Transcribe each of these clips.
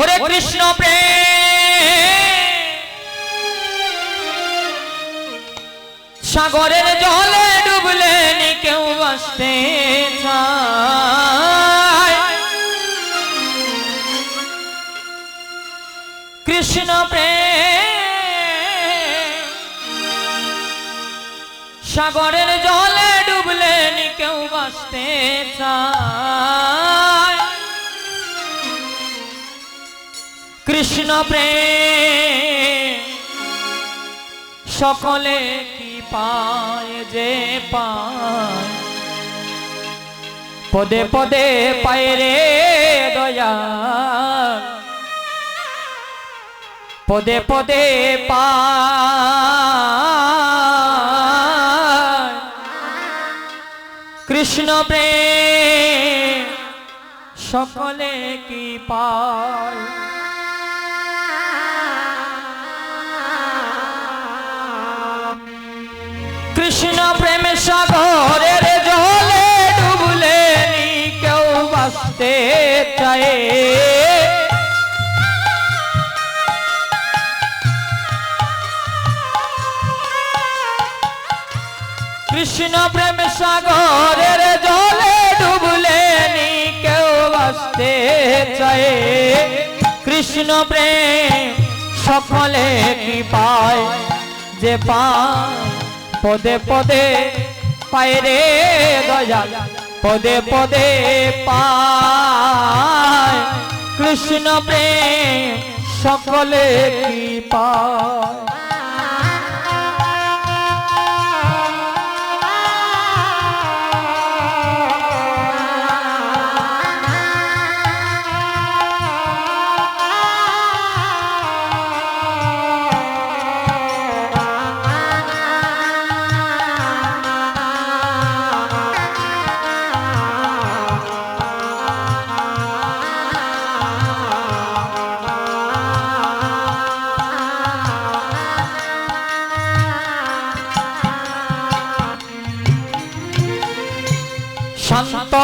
ওরে কৃষ্ণ সাগরের জলে ডুবলে কেউ বাঁচতে কৃষ্ণ প্রেম সাগরের জলে ডুবলে কেউ বাঁচতে চায়। কৃষ্ণ প্রেম। সকলে কি পায় যে পায়? পদে পদে পায় রে দয়া। পদে পদে পায়। কৃষ্ণ প্রেম। সকলে কি পায় কৃষ্ণ প্রেম সাগরের জলে ডুবলে কেউ বাঁচতে চায়। কৃষ্ণ প্রেম সাগরের জলে ডুবলে কেউ বাঁচতে চায়। কৃষ্ণ প্রেম সকলে কি পায়? যে পায় পদে পদে পায় রে পদে পদে পায়। কৃষ্ণ প্রেম সকলে কি পায়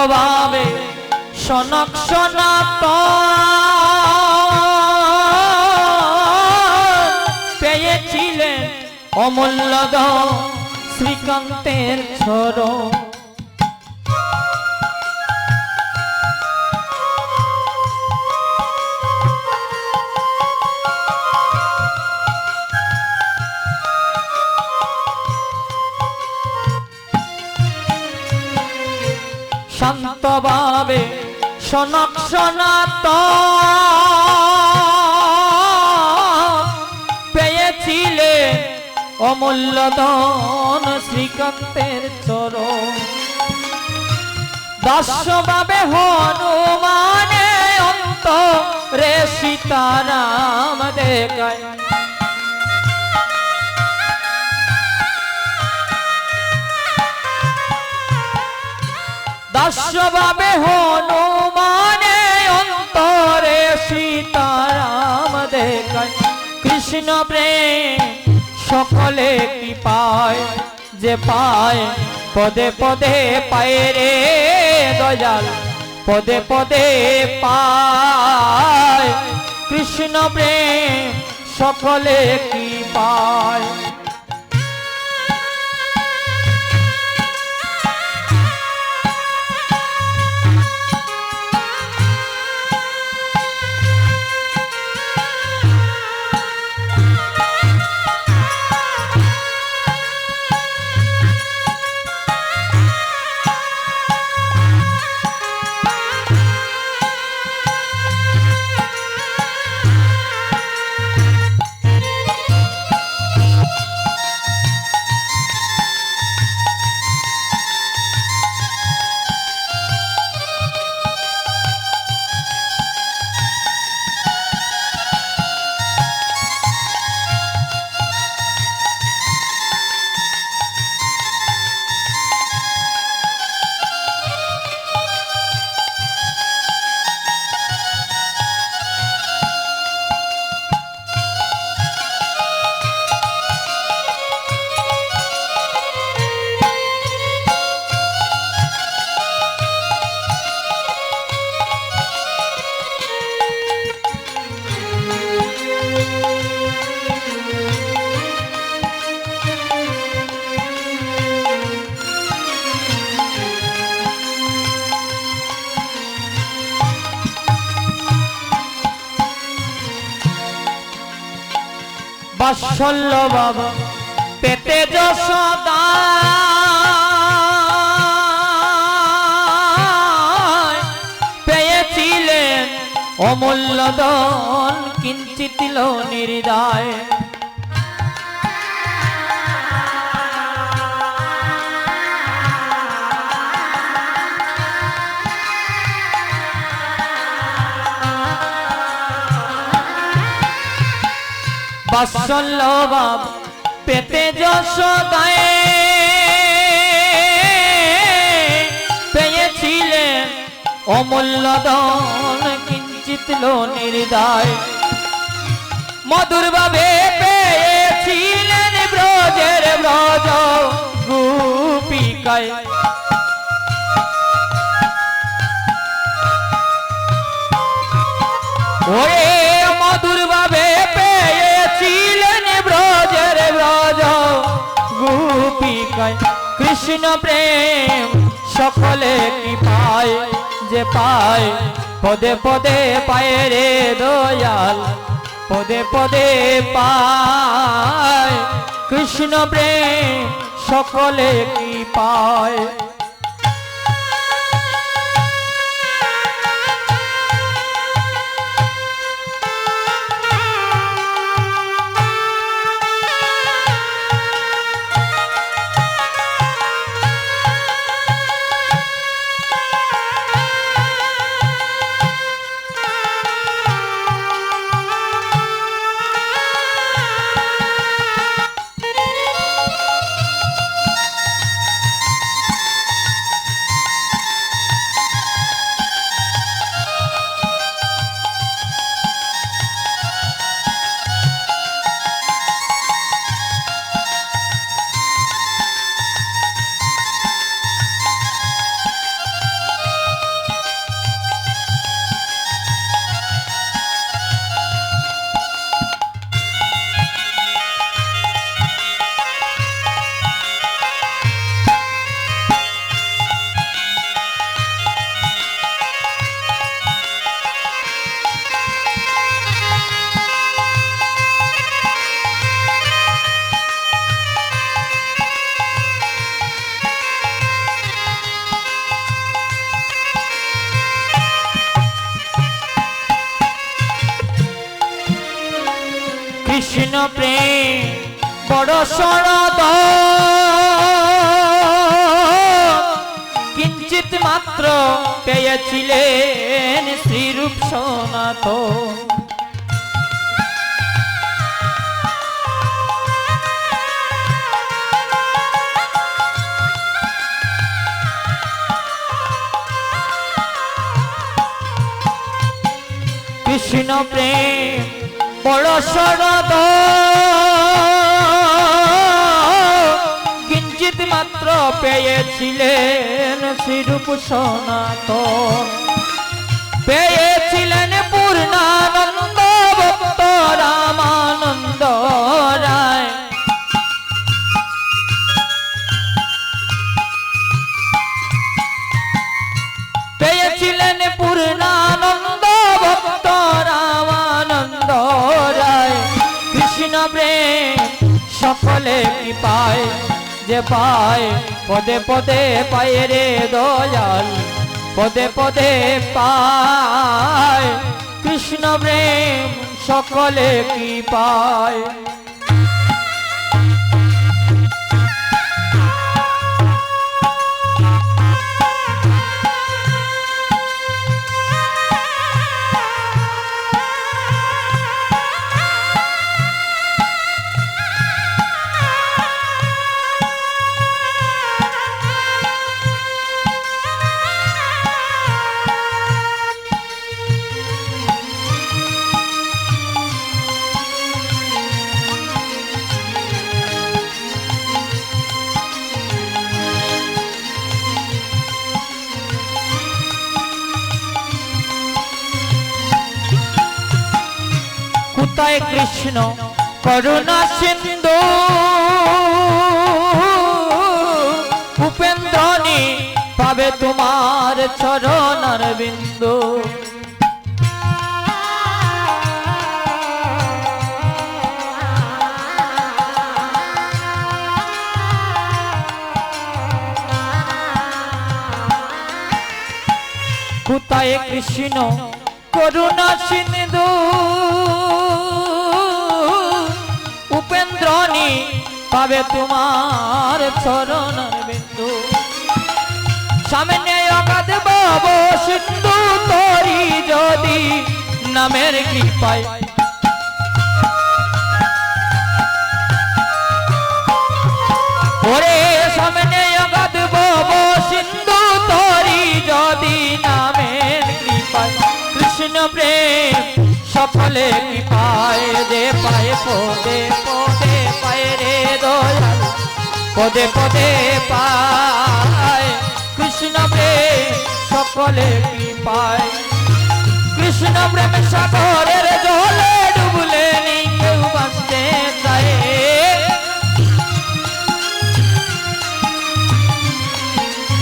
শান্তভাবে সনক সনাত পেয়েছিলেন অমূল্য শ্রীকান্তের ছড় শান্তভাবে সনক সনাত পেয়েছিলে অমূল্য ধন শ্রীকান্তের চর দাস্যভাবে হনুমানে অন্ত রে সীতারাম দেখায়। দাস্যভাবে হনুমানে অন্তরে সীতারাম দেখায়। কৃষ্ণ প্রেম সকলে কি পায় যে পায় পদে পদে পায় রে দয়াল, পদে পদে পায়। কৃষ্ণ প্রেম সকলে কি পায় বাৎসল্য বাবা পেতে যশোদা পেয়েছিলেন অমূল্য দন কিঞ্চিত নির্দায়। বাব পেতে যশোদায়। পেয়েছিলেন অমূল্য দন কিঞ্চিত নির্দায় মধুর ভাবে পেয়েছিলেন ব্রজের ব্রজ গোপিকায় ওরে গোপিকায় কৃষ্ণ প্রেম সকলে কি পায় যে পায়। পদে পদে পায় রে দয়াল, পদে পদে পায়। কৃষ্ণ প্রেম সকলে কি পায় প্রেম বড় সরদ কিঞ্চিত মাত্র পেয়েছিলেন শ্রীরূপ সনাত কৃষ্ণ প্রেম বড় সরদ। কিঞ্চিত মাত্র পেয়েছিলেন শ্রীরূপ সনাতন। পেয়েছিলেন পূর্ণানন্দ ভক্ত রামানন্দ রায়। পেয়েছিলেন পায়, যে পায়, পদে পদে পায় রে দয়াল, পদে পদে পায়। কৃষ্ণ প্রেম সকলে কি পায় কৃপায় কৃষ্ণ করুণা সিন্ধু। ভূপেন্দ্রনি পাবে তোমার চরণার বিন্দু কোথায় কৃষ্ণ করুণা সিন্ধু? উপেন্দ্রনি পাবে তোমার চরণের বিন্দু। সামনে সিন্ধু তরি যদি নামের কৃপায়। ওরে সামনে অগাধ বাব সিন্ধু তরি যদি নামের কৃপায়। কৃষ্ণ প্রেম সকলে কৃপায় দে পায় পদে। পদে পদে পায়। কৃষ্ণ প্রেম সকলে কৃপায়। কৃষ্ণ প্রেম সাগরের জলে ডুবলে কেউ বাঁচতে চায়।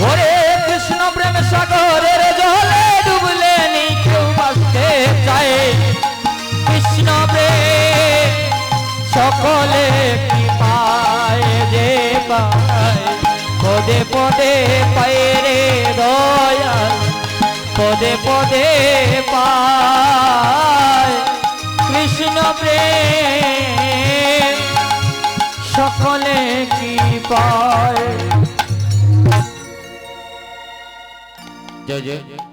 ওরে কৃষ্ণ প্রেম সাগরের জলে ডুবলে কেউ বাঁচতে চায়। কৃষ্ণ প্রেম সকলে পদে পদে পায়রে দয়াল পদে পদে পায় কৃষ্ণ প্রেম। সকলে কি পায়? জয় জয়।